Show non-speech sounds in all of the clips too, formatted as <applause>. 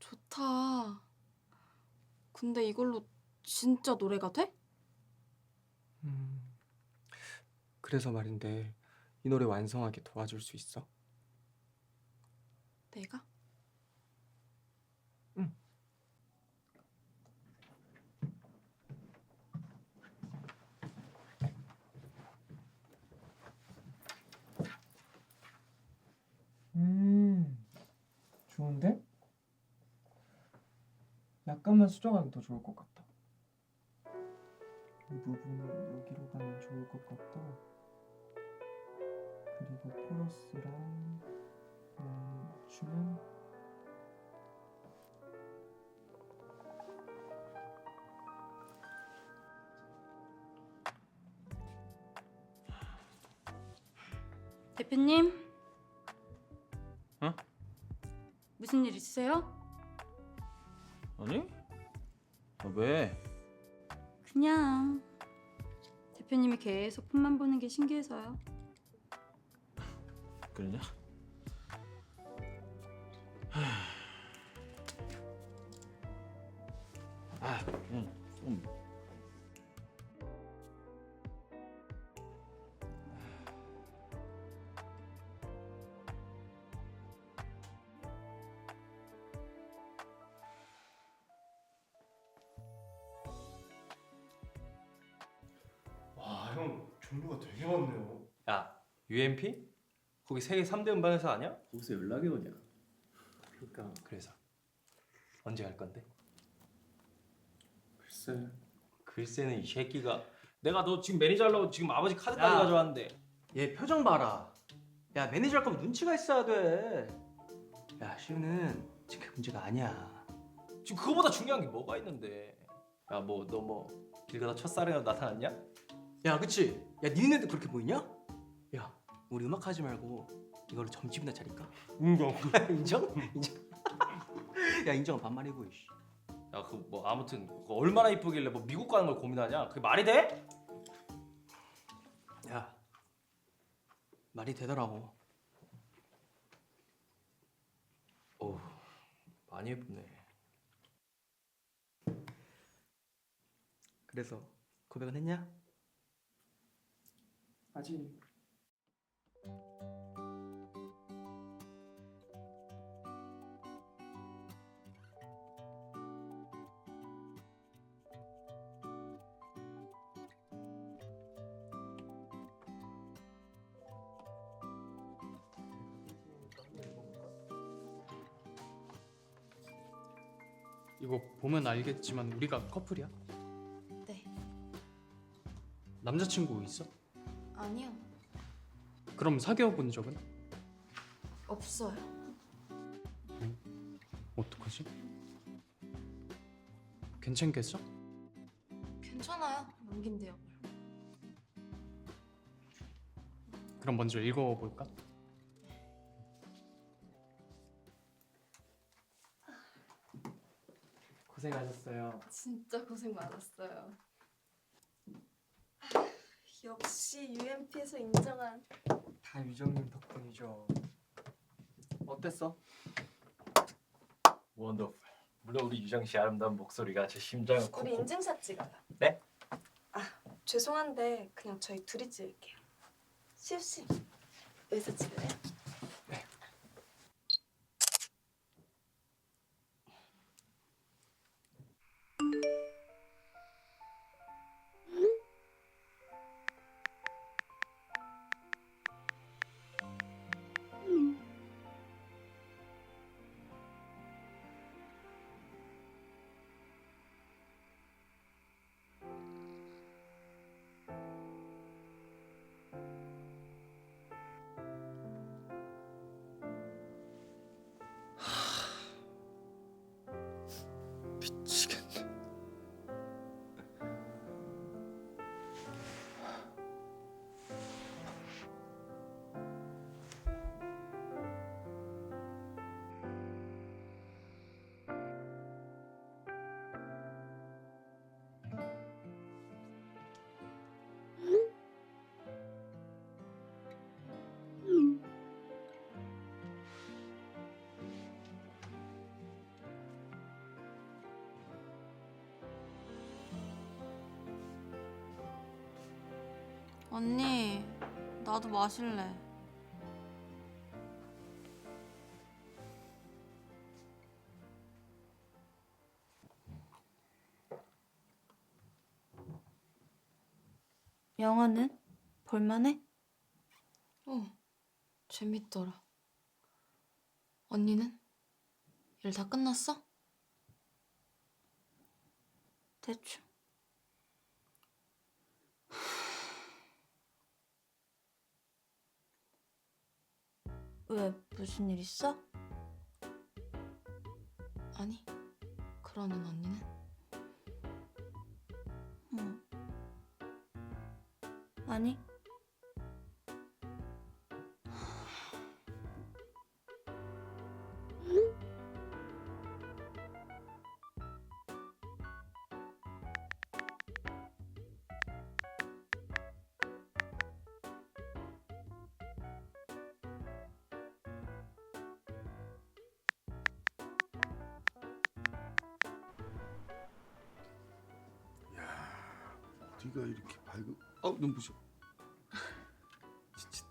좋다. 근데 이걸로 진짜 노래가 돼? 음, 그래서 말인데 이 노래 완성하게 도와줄 수 있어? 내가? 약간만 수정하면 더 좋을 것 같다. 이 부분을 여기로 가면 좋을 것 같고, 그리고 코러스랑 음, 맞추면 대표님? 어? 무슨 일 있으세요? 아니? 아, 왜? 그냥 대표님이 계속 폰만 보는 게 신기해서요. 그러냐? 아, 응, 좀 되게 많네요. 야, UMP? 거기 세계 3대 음반 회사 아니야? 거기서 연락이 오냐? 그러니까 그래서 언제 갈 건데? 글쎄 글쎄는 이 새끼가 내가 너 지금 매니저 하려고 지금 아버지 카드까지 야. 가져왔는데 얘 표정 봐라. 야 매니저 할 거면 눈치가 있어야 돼. 야 시우는 지금 그게 문제가 아니야. 지금 그거보다 중요한 게 뭐가 있는데 야 뭐 너 뭐 길 가다 첫사랑으로 나타났냐? 야 그치? 야 니네들 그렇게 보이냐? 야 우리 음악 하지 말고 이걸로 점집이나 차릴까? 인정 <laughs> 인정? 인정. <laughs> 야 인정은 반말이고 이씨. 야 그 뭐 아무튼 그거 얼마나 이쁘길래 뭐 미국 가는 걸 고민하냐 그게 말이 돼? 야 말이 되더라고. 오 많이 예쁘네 그래서 고백은 했냐? 아직 이거 보면 알겠지만 우리가 커플이야? 네. 남자친구 있어? 아니요. 그럼 사귀어 본 적은? 없어요. 어떡하지? 괜찮겠어? 괜찮아요. 넘긴대요. 그럼 먼저 읽어볼까? 고생하셨어요. 진짜 고생 많았어요. 역시 UMP에서 인정한 다 유정님 덕분이죠. 어땠어? 원더풀 물론 우리 유정 씨 아름다운 목소리가 제 심장을 우리 콕콕 인증샷 찍어요. 네? 아 죄송한데 그냥 저희 둘이 찍을게요. 시우 씨 여기서 찍을래요? 언니, 나도 마실래. 영화는 볼만해? 어, 재밌더라. 언니는? 일 다 끝났어? 대충. 왜 무슨 일 있어? 아니, 그러는 언니는? 응. 아니. 어디가 이렇게 밝은? 어 눈부셔. 진짜.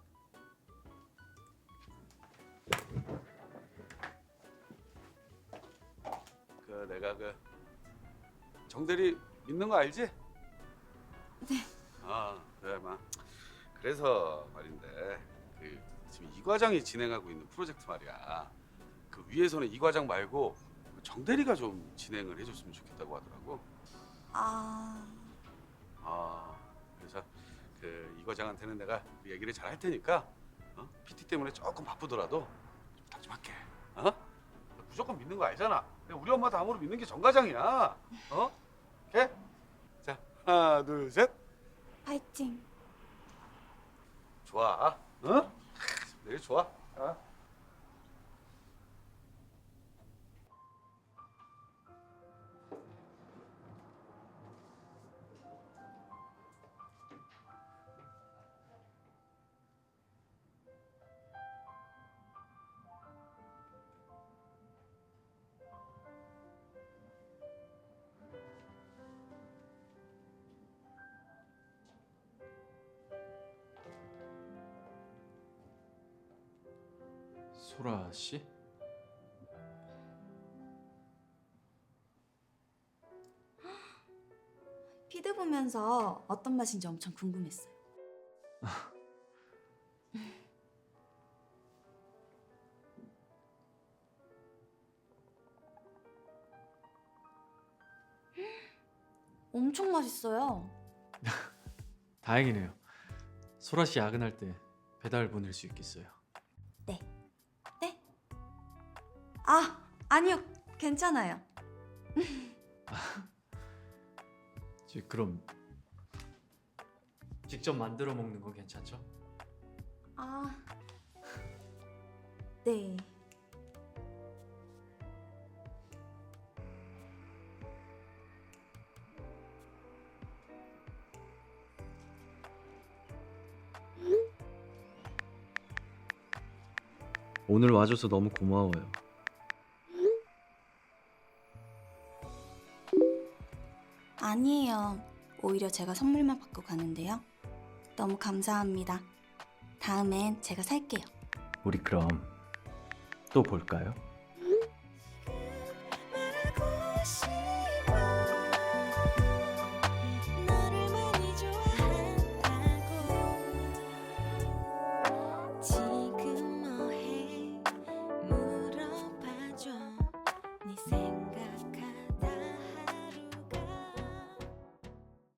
그 내가 그 정대리 믿는 거 알지? 네. 아 그래 막 그래서 말인데 그 지금 이 과장이 진행하고 있는 프로젝트 말이야. 그 위에서는 이 과장 말고 그 정대리가 좀 진행을 해줬으면 좋겠다고 하더라고. 아. 아 그래서 그 이 과장한테는 내가 그 얘기를 잘 할 테니까 어? PT 때문에 조금 바쁘더라도 좀 부탁 좀 할게. 어? 무조건 믿는 거 알잖아. 내가 우리 엄마 다음으로 믿는 게 정 과장이야. 어? 오케이? 자 하나 둘 셋. 파이팅. 좋아. 어? 내일 좋아. 어? 소라 씨? <gasps> 피드 보면서 어떤 맛인지 엄청 궁금했어요. <laughs> 엄청 맛있어요. <laughs> 다행이네요. 소라 씨 야근할 때 배달 보낼 수 있겠어요. 아, 아니요. 괜찮아요. 저 그럼 직접 만들어 먹는 건 괜찮죠? 아. 네. 오늘 와줘서 너무 고마워요. 아니에요. 오히려 제가 선물만 받고 가는데요. 너무 감사합니다. 다음엔 제가 살게요. 우리 그럼 또 볼까요? 말하고 싶어